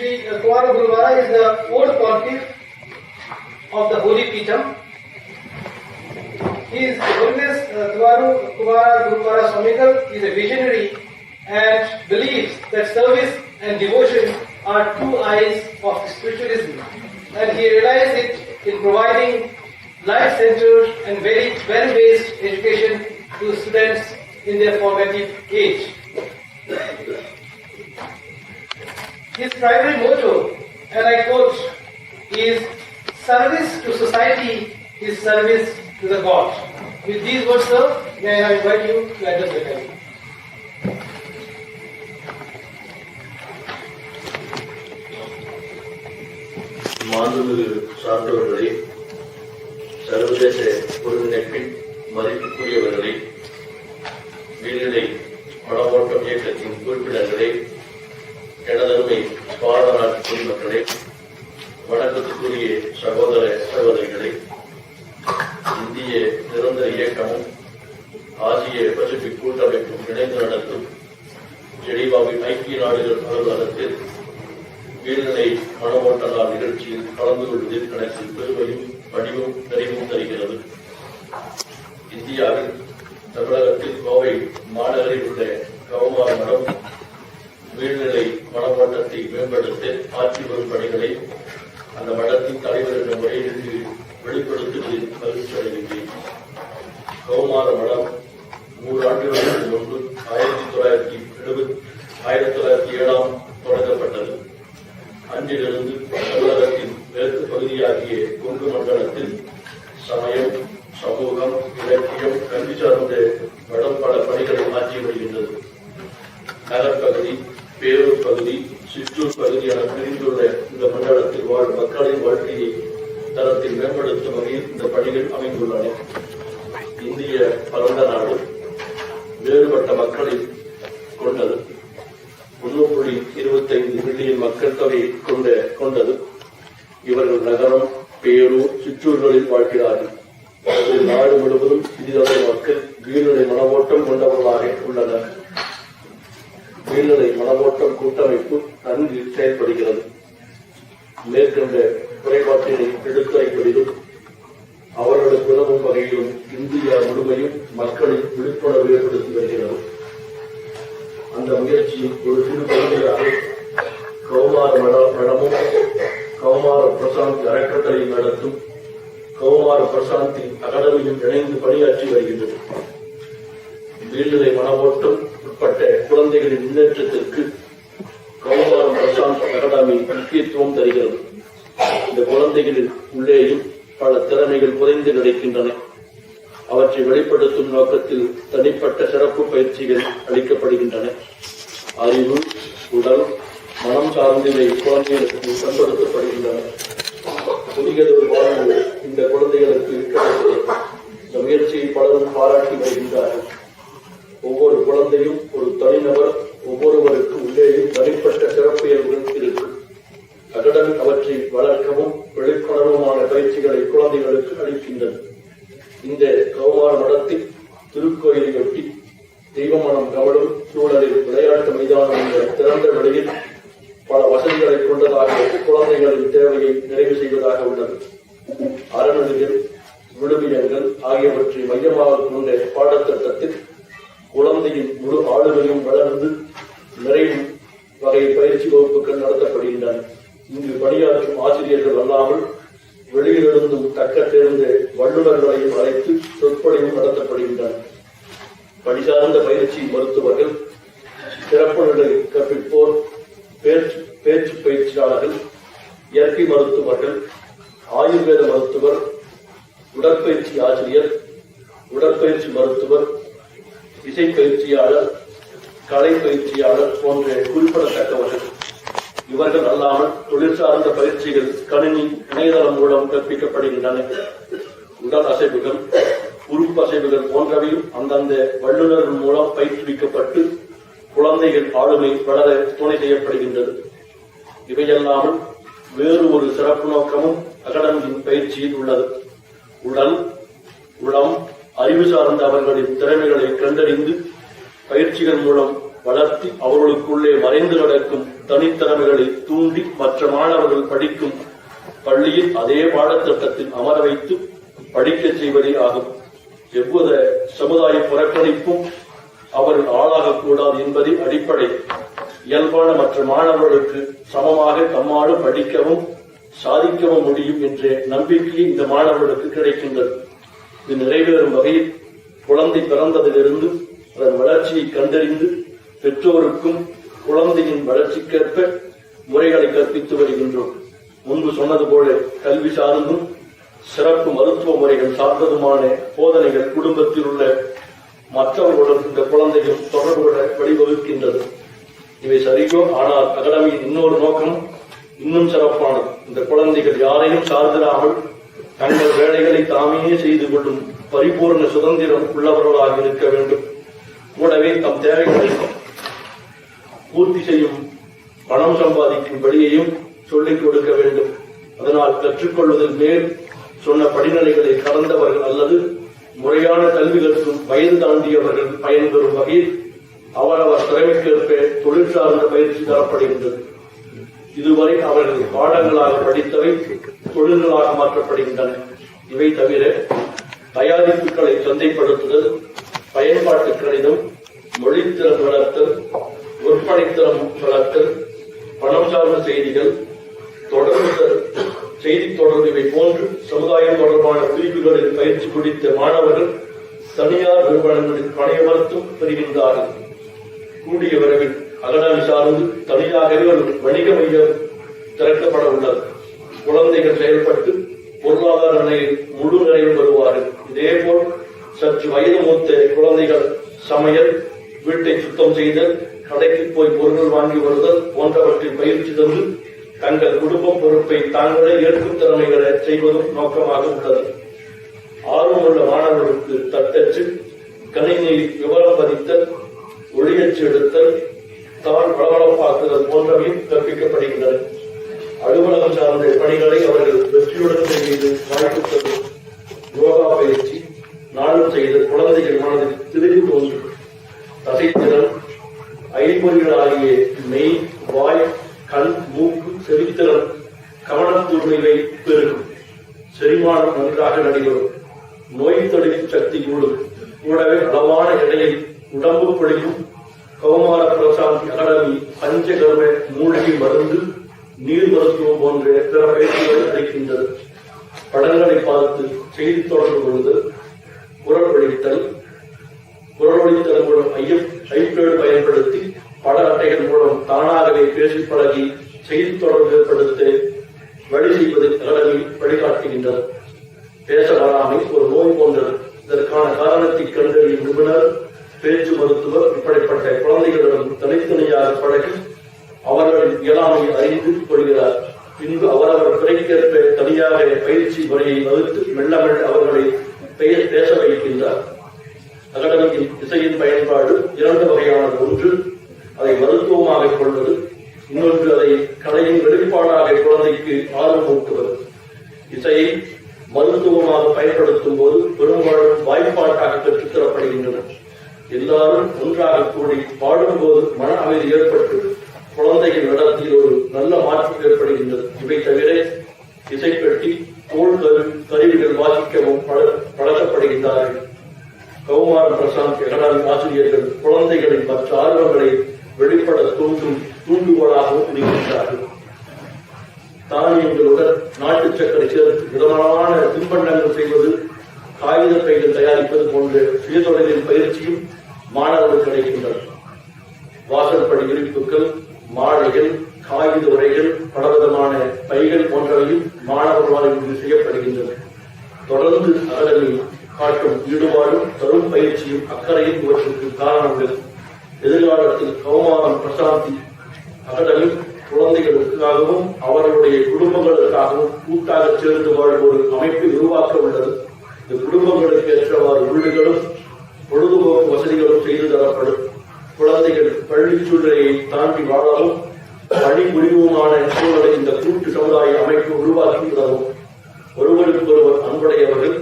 Sri Kumara Guruvara is the old pontiff of the Holy Peetham. His Holiness uh, Tuvaru Kumara Guruvara Swamigal is a visionary and believes that service and devotion are two eyes of spiritualism. And he realized it in providing life-centered and very well-based education to students in their formative age. His primary motto, and I quote, is service to society is service to the God. With these words, sir, may I invite you to address the time. மாண்புமிகு சார்ந்தவர்களே சர்வதேச ஒருங்கிணைப்பின் மதிப்புக்குரியவர்களே வீழ்நிலை மனவோட்டம் இயக்கத்தின் உறுப்பினர்களே எனதருமை பாரத மக்களே வணக்கத்துக்குரிய சகோதர சகோதரிகளே இந்திய நிரந்தர இயக்கமும் ஆசிய பசிபிக் கூட்டமைப்பும் இணைந்து நடத்தும் ஜெனீவாவின் ஐக்கிய நாடுகள் அலுவலகத்தில் வீழ்நிலை மனவோட்ட நாள் நிகழ்ச்சியில் கலந்து கொள்வதில் எனக்கு பெருமையும் வடிவும் நிறைவும் தருகிறது. இந்தியாவில் தமிழகத்தில் கோவை மாநகரில் உள்ள கவுமார் மடம் வீழ்நிலை மனவோட்டத்தை மேம்படுத்த ஆட்சி வரும் பணிகளை அந்த மடத்தின் தலைவர் என்ற முறையிலிருந்து வெளிப்படுத்துவதில் மகிழ்ச்சி அடைகின்றேன். கௌமார மடம் நூறு ஆண்டுகளுக்கு முன்பு ஆயிரத்தி தொள்ளாயிரத்தி எழுபத்தி ஆயிரத்தி தொள்ளாயிரத்தி ஏழாம் தொடங்கப்பட்டது. அன்றிலிருந்து தமிழகத்தின் மேற்கு பகுதியாகிய கொங்கு மண்டலத்தில் சமயம் சமூகம் இலக்கியம் கல்வி சார்ந்த மடம் பல பணிகளை மாற்றி வருகின்றது. நகர்ப்பகுதி பேரூர் பகுதி சிற்றூர் பகுதி என பிரிந்துள்ள இந்த மண்டலத்தில் வாழும் மக்களின் வாழ்க்கையை தரத்தில் மேம்படுத்தும் வகையில் இந்த பணிகள் அமைந்துள்ளன. இந்திய பரந்த நாடு வேறுபட்ட மக்களை கொண்டது. ஒன்று புள்ளி இருபத்தைந்து மில்லியன் மக்கள் தொகை கொண்ட கொண்டது. இவர்கள் நகரம் பேரூர் சிற்றூர்களில் வாழ்கிறார்கள். நாடு முழுவதும் சிறிதளவு மக்கள் வீழ்நிலை மனவோட்டம் கொண்டவர்களாக உள்ளனர். வீழ்நிலை மனவோட்டம் கூட்டமைப்பு நன்கு செயல்படுகிறது. மேற்கண்ட குறைபாட்டினை எடுத்துரைப்பதிலும் அவர்களுக்கு உதவும் வகையிலும் இந்தியா முழுமையும் மக்களின் விழிப்புணர்வு ஏற்படுத்தி வருகிறது. அந்த முயற்சியின் ஒரு சிறு பகுதியாக கௌமார மட- மடமும் கௌமார பிரசாந்த் அறக்கட்டளை நடத்தும் கௌமார பிரசாந்தி அகாடமியும் இணைந்து பணியாற்றி வருகின்றது வீழ்நிலை மனவோட்டம் உட்பட்ட குழந்தைகளின் முன்னேற்றத்திற்கு கௌமாரம் பிரசாந்த் அகாடமி முக்கியத்துவம் தருகிறது. இந்த குழந்தைகளின் உள்ளேயும் பல திறமைகள் குறைந்து கிடைக்கின்றன. அவற்றை வெளிப்படுத்தும் நோக்கத்தில் தனிப்பட்ட சிறப்பு பயிற்சிகள் அளிக்கப்படுகின்றன. அறிவு உடல் மனம் சார்ந்தவை குழந்தைகளுக்கு பயன்படுத்தப்படுகின்றன. புதியதொரு வாழ்வு இந்த குழந்தைகளுக்கு இந்த முயற்சியை பலரும் பாராட்டி வருகின்றார்கள். ஒவ்வொரு குழந்தையும் ஒரு தனிநபர் ஒவ்வொருவருக்கு உள்ளேயும் தனிப்பட்ட சிறப்பியல்புகள் இருக்கும் அகடமிக் அவற்றை வளர்க்கவும் விழிப்புணர்வுமான பயிற்சிகளை குழந்தைகளுக்கு அளிக்கின்றது. இந்த கௌமார மடத்தில் திருக்கோயிலையொட்டி தெய்வமனம் கவலும் சூழலில் விளையாட்டு மைதானம் என்ற திறந்த வெளியில் பல வசதிகளை கொண்டதாக குழந்தைகளின் தேவையை நிறைவு செய்வதாக உள்ளது. அறநெறிகள் விடுவியங்கள் ஆகியவற்றை மையமாக கொண்ட பாடத்திட்டத்தில் குழந்தையின் முழு ஆளுமையும் வளர்ந்து நிறைவு வகை பயிற்சி வகுப்புகள் நடத்தப்படுகின்றன. இங்கு பணியாற்றும் ஆசிரியர்கள் அல்லாமல் வெளியிலிருந்தும் தக்க தேர்ந்த வல்லுநர்களையும் அழைத்து சொற்பொழிவும் நடத்தப்படுகின்றன. பணிசார்ந்த பயிற்சி மருத்துவர்கள் சிறப்பு நிலை கற்பிப்போர் பேச்சு பேச்சு பயிற்சியாளர்கள் இயற்கை மருத்துவர்கள் ஆயுர்வேத மருத்துவர் உடற்பயிற்சி ஆசிரியர் உடற்பயிற்சி மருத்துவர் இசை பயிற்சியாளர் கலை பயிற்சியாளர் போன்ற குறிப்பிடத்தக்கவர்கள். இவர்கள் அல்லாமல் தொழில் சார்ந்த பயிற்சிகள் கணினி இணையதளம் மூலம் கற்பிக்கப்படுகின்றன. உடல் அசைவுகள் உறுப்பு அசைவுகள் போன்றவையும் அந்தந்த வல்லுநர்கள் மூலம் பயிற்றுவிக்கப்பட்டு குழந்தைகள் ஆளுமை வளர துணை செய்யப்படுகின்றது. இவையல்லாமல் வேறு ஒரு சிறப்பு நோக்கமும் அகாடமியின் பயிற்சியில் உள்ளது. உடல் உளம் அறிவு சார்ந்த அவர்களின் திறமைகளை கண்டறிந்து பயிற்சிகள் மூலம் வளர்த்தி அவர்களுக்குள்ளே மறைந்து கிடக்கும் தனித்திறமைகளை தூண்டி மற்ற மாணவர்கள் படிக்கும் பள்ளியில் அதே பாடத்திட்டத்தில் அமர வைத்து படிக்கச் செய்வதே ஆகும். எவ்வித சமுதாய புறக்கணிப்பும் அவர்கள் ஆளாகக்கூடாது என்பதே அடிப்படை. இயல்பான மற்ற மாணவர்களுக்கு சமமாக தம்மாலும் படிக்கவும் சாதிக்கவும் முடியும் என்ற நம்பிக்கை இந்த மாணவர்களுக்கு கிடைக்கின்றது. இது நிறைவேறும் வகையில் குழந்தை பிறந்ததிலிருந்து அதன் வளர்ச்சியை கண்டறிந்து பெற்றோருக்கும் குழந்தையின் வளர்ச்சிக்கேற்ப முறைகளை கற்பித்து வருகின்றோம். முன்பு சொன்னது போல கல்வி சார்ந்தும் சிறப்பு மருத்துவ முறைகள் சார்ந்ததுமான போதனைகள் குடும்பத்தில் உள்ள மற்றவர்களுடன் இந்த குழந்தைகள் தொடர்புட வழிவகுக்கின்றது. இவை சரியோ ஆனால் அகாடமியின் இன்னொரு நோக்கம் இன்னும் சிறப்பானது. இந்த குழந்தைகள் யாரையும் சார்ந்திராமல் தங்கள் வேலைகளை தாமே செய்து கொள்ளும் பரிபூர்ண சுதந்திரம் உள்ளவர்களாக இருக்க வேண்டும். கூடவே தம் தேவைகளை பூர்த்தி செய்யும் பணம் சம்பாதிக்கும் வழியையும் சொல்லிக் கொடுக்க வேண்டும். அதனால் கற்றுக்கொள்வதில் மேல் சொன்ன படிநிலைகளை கடந்தவர்கள் அல்லது முறையான கல்வி கற்கும் வயது தாண்டியவர்கள் பயன்பெறும் வகையில் அவரவர் திறமைக்கேற்ப தொழில் சார்ந்த பயிற்சி தரப்படுகின்றது. இதுவரை அவர்கள் பாடங்களாக படித்தவை தொழில்களாக மாற்றப்படுகின்றன. இவை தவிர தயாரிப்புகளை சந்தைப்படுத்துதல் பயன்பாட்டு கணிதம் மொழித்திறன் வளர்த்தல் விற்பனைத்திறன் வளர்த்தல் பணம் சார்ந்த செய்திகள் தொடர்பு செய்தி தொடர்பு இவை போன்று சமுதாயம் தொடர்பான பிரிவுகளில் பயிற்சி குறித்த மாணவர்கள் தனியார் நிறுவனங்களில் பணியமர்த்தும் பெறுகின்றார்கள். கூடிய விரைவில் அகடாமி சார்ந்து தனியாகவே ஒரு வணிக மையம் திறக்கப்பட உள்ளது. குழந்தைகள் செயல்பட்டு பொருளாதார நிலையில் முழு நிறைவு பெறுவார்கள். இதேபோல் சற்று வயது மூத்த குழந்தைகள் சமையல் வீட்டை சுத்தம் செய்தல் கடைக்கு போய் பொருட்கள் வாங்கி வருதல் போன்றவற்றில் பயிற்சி தந்து தங்கள் குடும்ப பொறுப்பை தாங்களே ஏற்கும் திறமைகளை செய்வதும் நோக்கமாக உள்ளது. ஆர்வமுள்ள மாணவர்களுக்கு தட்டச்சு கணினியில் விவரம் பதித்தல் ஒளியச்சு எடுத்தல் தாழ் பளபளப்பாக்குதல் போன்றவையும் கற்பிக்கப்படுகின்றன. அலுவலகம் சார்ந்த பணிகளை அவர்கள் வெற்றியுடன் செய்து வாய்ப்பு யோகா பயிற்சி நாளும் செய்து குழந்தைகள் மனதில் திரும்பி தோன்றும் தசைத்திறன் ஐம்பொறிகள் ஆகிய மெய் வாய் கண் மூக்கு செவித்திறன் கவனத்தூர்மையை பெருகும். செரிமானம் நன்றாக நடைபெறும். நோய் தடுப்பு சக்தி கூடும் கூடவே அளவான எடையை உடம்பு பொழியும். கௌமார பிரசாந்தி அகாடமி பஞ்சகர்ம மூலிகை மருந்து நீர் மருத்துவம் போன்ற பிற பயிற்சிகளை அளிக்கின்றது. படங்களை பார்த்து செய்தி தொடர்பு கொள்ளுதல் குரல் வழித்தல் குரல் வழித்தல் மூலம் ஐயம் ஐப்பேடு பயன்படுத்தி பட அட்டைகள் மூலம் தானாகவே பேசி பழகி செய்தி தொடர்பு ஏற்படுத்த வழி செய்வது அகாடமி வழிகாட்டுகின்றது. பேச வராமை ஒரு நோய் போன்றது. இதற்கான காரணத்தை கண்டறியும் நிபுணர் பேச்சு மருத்துவர் இப்படிப்பட்ட குழந்தைகளிடம் தனித்தனியாக பழகி அவர்களின் இயலாமை அறிந்து கொள்கிறார். பின்பு அவரவர் துறைக்கேற்ப தனியாக பயிற்சி முறையை வகுத்து மெல்ல மெல்ல அவர்களை பெயர் பேச வைக்கின்றார். அகடமியின் இசையின் பயன்பாடு இரண்டு வகையானது ஒன்று. அதை மருத்துவமாக கொள்வது இன்னொன்று அதை கலையின் வெளிப்பாடாக குழந்தைக்கு ஆர்வமூட்டுவது. இசையை மருத்துவமாக பயன்படுத்தும் போது பெரும்பாலும் வாய்ப்பாட்டாக பெற்றுத்தரப்படுகின்றன எல்லாரும் ஒன்றாக கூடி பாடும்போது மன அமைதி ஏற்பட்டு குழந்தையின் நடத்தில் ஒரு நல்ல மாற்றம் ஏற்படுகின்றது. இவை தவிர இசைப்பெட்டி தோல் கரு கருவிகள் வாசிக்கவும் பழக்கப்படுகின்றார்கள். கௌமார பிரசாந்த் எகனாமி ஆசிரியர்கள் குழந்தைகளின் மற்ற ஆர்வங்களை வெளிப்பட தூண்டும் தூண்டுகோலாகவும் இருக்கின்றார்கள் தானியங்களுடன் நாட்டு சக்கரை சேர்த்து விதமான தின்பண்டங்கள் செய்வது காகித பைகள் தயாரிப்பது போன்ற சுயதொழிலின் பயிற்சியும் மாணவர்களுக்கு கிடைக்கின்றன. வாசல்படி விரிப்புகள் மாலைகள் காகித உரைகள் பலவிதமான பைகள் போன்றவையும் மாணவர்களால் இங்கு செய்யப்படுகின்றன. தொடர்ந்து அகாடமி காட்டும் ஈடுபாடும் தரும் பயிற்சியும் அக்கறையும் இவற்றுக்கு காரணங்கள். எதிர்காலத்தில் கௌமாரம் பிரசாந்தி அகாடமி குழந்தைகளுக்காகவும் அவர்களுடைய குடும்பங்களுக்காகவும் கூட்டாக சேர்ந்து வாழும் ஒரு அமைப்பை உருவாக்க உள்ளது. இந்த குடும்பங்களுக்கு ஏற்றவாறு வீடுகளும் பொழுதுபோக்கு வசதிகளும் செய்து தரப்படும். குழந்தைகள் பள்ளி சூழ்நிலையை தாண்டி வாழவும் பணி முடிவுமான சூழலை இந்த கூட்டு சமுதாய அமைப்பு உருவாக்கி உதவும் ஒருவருக்கொருவர் அன்புடையவர்கள்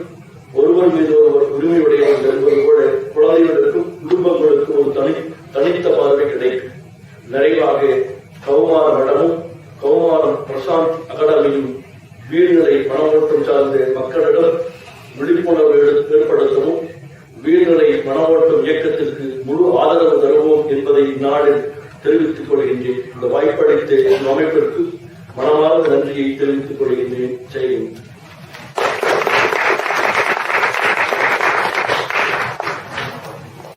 ஒருவர் மீது ஒருவர் உரிமையுடையவர்கள் என்பது போல குழந்தைகளுக்கும் குடும்பங்களுக்கும் ஒரு தனி தனித்த பார்வை கிடைக்கும். நிறைவாக கௌமார மடமும் கௌமாரம் பிரசாந்த் அகாடமியும் வீடுகளை ஓட்டம் சார்ந்த மக்களிடம் விழிப்புணர்வு எடுத்து இயக்கத்திற்கு முழு ஆதரவு தருவோம் என்பதை இந்நாடு தெரிவித்துக் கொள்கின்றேன். இந்த வாய்ப்பளித்த அமைப்பிற்கு மனமார்ந்த நன்றியை தெரிவித்துக் கொள்கின்றேன். செய்கிறேன்